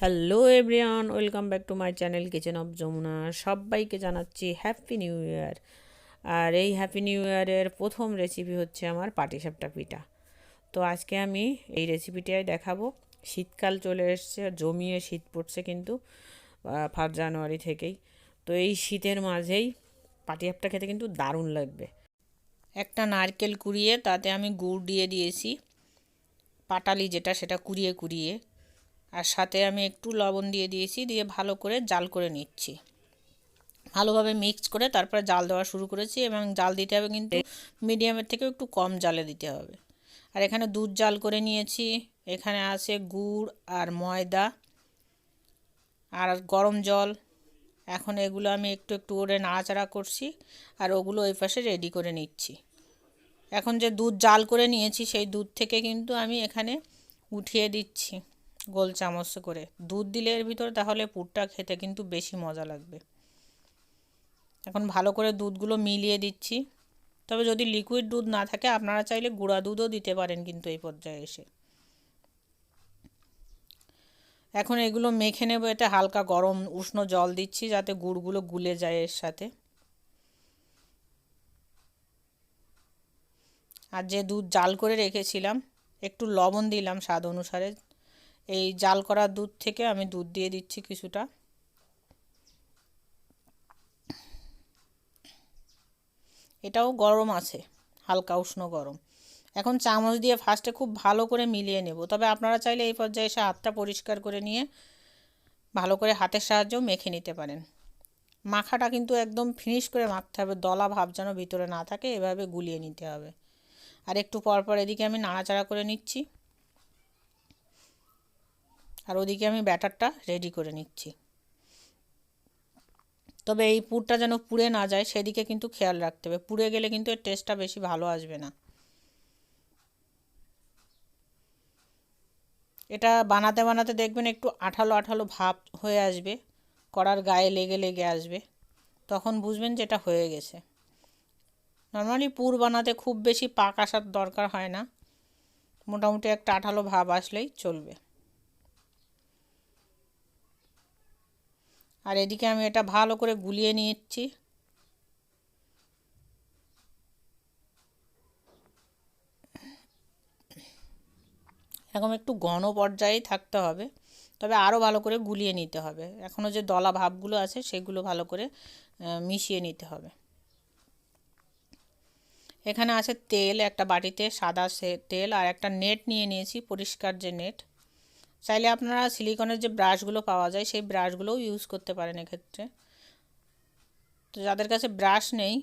Hello everyone welcome back to my channel kitchen of Jamuna সবাইকে জানাচ্ছি happy new year আর এই happy new ইয়ারের প্রথম রেসিপি হচ্ছে আমার পাটিসাপটা পিঠা। তো আজকে আমি এই রেসিপিটাই দেখাবো। শীতকাল চলে এসছে, জমিয়ে শীত পড়ছে কিন্তু ফার্স্ট জানুয়ারি থেকেই। তো এই শীতের মাঝেই পাটি পাটিসাপটা খেতে কিন্তু দারুণ লাগবে। একটা নারকেল কুড়িয়ে তাতে আমি গুড় দিয়ে দিয়েছি। পাটালি যেটা, সেটা কুড়িয়ে কুড়িয়ে। আর সাথে আমি একটু লবণ দিয়ে দিয়েছি, দিয়ে ভালো করে জাল করে নিচ্ছি। ভালোভাবে মিক্স করে তারপরে জাল দেওয়া শুরু করেছি এবং জাল দিতে হবে কিন্তু মিডিয়ামের থেকেও একটু কম জালে দিতে হবে। আর এখানে দুধ জাল করে নিয়েছি, এখানে আছে গুড় আর ময়দা আর গরম জল। এখন এগুলো আমি একটু একটু করে নাড়াচাড়া করছি আর ওগুলো ওই পাশে রেডি করে নিচ্ছি। এখন যে দুধ জাল করে নিয়েছি, সেই দুধ থেকে কিন্তু আমি এখানে উঠিয়ে দিচ্ছি। গোল চামচ করে। দুধ দিলে এর ভিতরে তাহলে পুরটা খেতে কিন্তু বেশি মজা লাগবে। এখন ভালো করে দুধগুলো মিলিয়ে দিচ্ছি। তবে যদি লিকুইড দুধ না থাকে, আপনারা চাইলে গুঁড়া দুধও দিতে পারেন কিন্তু এই পর্যায়ে এসে। এখন এগুলো মেখে নেব, এতে হালকা গরম উষ্ণ জল দিচ্ছি যাতে গুড়গুলো গুলে যায় এর সাথে। আর যে দুধ জাল করে রেখেছিলাম, একটু লবণ দিলাম স্বাদ অনুসারে। এই জাল করা দুধ থেকে আমি দুধ দিয়ে দিচ্ছি কিছুটা। এটাও গরম আছে, হালকা উষ্ণ গরম। এখন চামচ দিয়ে ফার্স্টে খুব ভালো করে মিলিয়ে নেব। তবে আপনারা চাইলে এই পর্যায়ে এসে হাতটা পরিষ্কার করে নিয়ে ভালো করে হাতের সাহায্যেও মেখে নিতে পারেন। মাখাটা কিন্তু একদম ফিনিশ করে মাখতে হবে, দলা ভাব যেন ভিতরে না থাকে, এভাবে গুলিয়ে নিতে হবে। আর একটু পর পর এদিকে আমি নাড়াচাড়া করে নিচ্ছি। আর ওদিকে আমি ব্যাটারটা রেডি করে নিচ্ছি। তবে এই পুরটা যেন পুড়ে না যায়, সেদিকে কিন্তু খেয়াল রাখতে হবে। পুড়ে গেলে কিন্তু এর টেস্টটা বেশি ভালো আসবে না। এটা বানাতে বানাতে দেখবেন একটু আঠালো আঠালো ভাব হয়ে আসবে, কড়ার গায়ে লেগে লেগে আসবে। তখন বুঝবেন যে এটা হয়ে গেছে। নর্মালি পুর বানাতে খুব বেশি পাক আসার দরকার হয় না। মোটামুটি একটা আঠালো ভাব আসলেই চলবে। আর এদিকে আমি এটা ভালো করে গুলিয়ে নিচ্ছি। এরকম একটু ঘন পর্যায়েই থাকতে হবে, তবে আরও ভালো করে গুলিয়ে নিতে হবে। এখনও যে দলা ভাবগুলো আছে, সেগুলো ভালো করে মিশিয়ে নিতে হবে। এখানে আছে তেল, একটা বাটিতে সাদা তেল আর একটা নেট নিয়ে নিয়েছি, পরিষ্কার যে নেট। চাইলে আপনারা সিলিকনের যে ব্রাশগুলো পাওয়া যায়, সেই ব্রাশগুলোও ইউজ করতে পারেন এক্ষেত্রে। তো যাদের কাছে ব্রাশ নেই,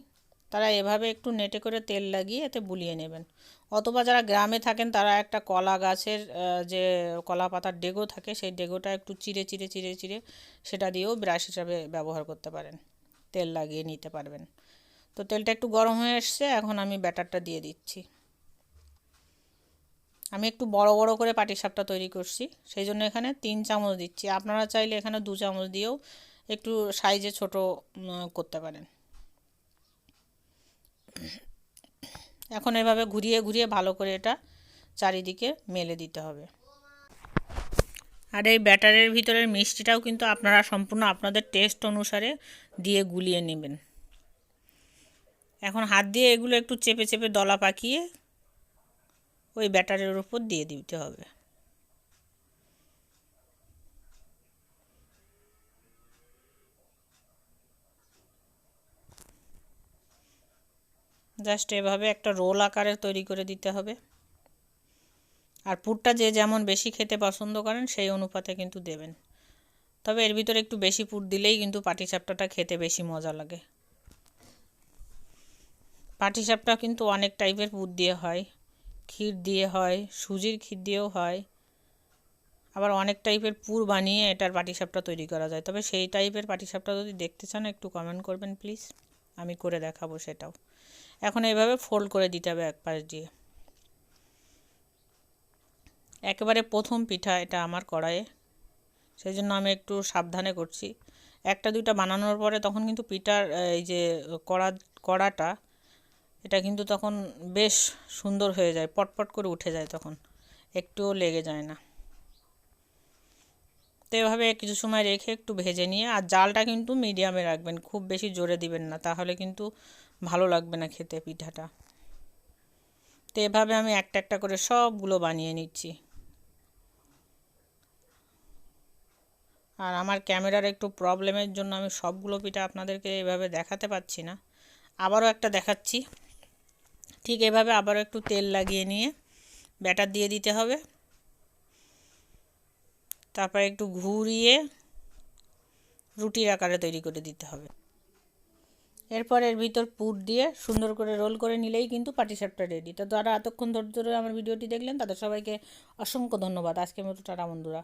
তারা এভাবে একটু নেটে করে তেল লাগিয়ে এতে বুলিয়ে নেবেন। অথবা যারা গ্রামে থাকেন, তারা একটা কলা গাছের যে কলা পাতার ডেগো থাকে, সেই ডেগোটা একটু চিড়ে চিড়ে চিড়ে চিড়ে সেটা দিয়েও ব্রাশ হিসাবে ব্যবহার করতে পারেন। তেল লাগিয়ে নিতে পারবেন। তো তেলটা একটু গরম হয়ে এসছে, এখন আমি ব্যাটারটা দিয়ে দিচ্ছি। আমি একটু বড় বড় করে পাটিসাপটা তৈরি করছি, সেই জন্য এখানে তিন চামচ দিচ্ছি। আপনারা চাইলে এখানে দু চামচ দিয়েও একটু সাইজে ছোট করতে পারেন। এখন এভাবে ঘুরিয়ে ঘুরিয়ে ভালো করে এটা চারিদিকে মেলে দিতে হবে। আর এই ব্যাটারের ভিতরের মিষ্টিটাও কিন্তু আপনারা সম্পূর্ণ আপনাদের টেস্ট অনুসারে দিয়ে গুলিয়ে নেবেন। এখন হাত দিয়ে এগুলো একটু চেপে চেপে দলা পাকিয়ে ওই ব্যাটারের উপর দিয়ে দিতে হবে। জাস্ট এভাবে একটা রোল আকারে তৈরি করে দিতে হবে। আর পুরটা যে যেমন বেশি খেতে পছন্দ করেন, সেই অনুপাতে কিন্তু দেবেন। তবে এর ভিতরে একটু বেশি পুর দিলেই কিন্তু পাটিসাপটাটা খেতে বেশি মজা লাগে। পাটিসাপটা কিন্তু অনেক টাইপের পুর দিয়ে হয়। ক্ষীর দিয়ে হয়, সুজির ক্ষীর দিয়েও হয়। আবার অনেক টাইপের পুর বানিয়ে এটার পাটিসাপটা তৈরি করা যায়। তবে সেই টাইপের পাটিসাপটা যদি দেখতে চান, একটু কমেন্ট করবেন প্লিজ আমি করে দেখাবো সেটাও। এখন এইভাবে ফোল্ড করে দিতে হবে এক পাশ দিয়ে। একেবারে প্রথম পিঠা এটা আমার কড়াইয়ে। সেই জন্য আমি একটু সাবধানে করছি। একটা দুইটা বানানোর পরে তখন কিন্তু পিঠার, এই যে কড়া, কড়াটা এটা কিন্তু তখন বেশ সুন্দর হয়ে যায়, পটপট করে উঠে যায় তখন, একটুও লেগে যায় না। তো এভাবে কিছু সময় রেখে একটু ভেজে নিয়ে, আর জালটা কিন্তু মিডিয়ামে রাখবেন, খুব বেশি জোরে দিবেন না, তাহলে কিন্তু ভালো লাগবে না খেতে পিঠাটা। তো এভাবে আমি একটা একটা করে সবগুলো বানিয়ে নিচ্ছি। আর আমার ক্যামেরার একটু প্রবলেমের জন্য আমি সবগুলো পিঠা আপনাদেরকে এভাবে দেখাতে পাচ্ছি না। আবারও একটা দেখাচ্ছি। ঠিক এভাবে আবারও একটু তেল লাগিয়ে নিয়ে ব্যাটার দিয়ে দিতে হবে। তারপর একটু ঘুরিয়ে রুটির আকারে তৈরি করে দিতে হবে। এরপর এর ভিতর পুর দিয়ে সুন্দর করে রোল করে নিলেই কিন্তু পাটিসাপটা রেডি তো যারা এতক্ষণ ধৈর্য ধরে আমার ভিডিওটি দেখলেন তাদের সবাইকে অসংখ্য ধন্যবাদ। আজকের মতো টাটা বন্ধুরা।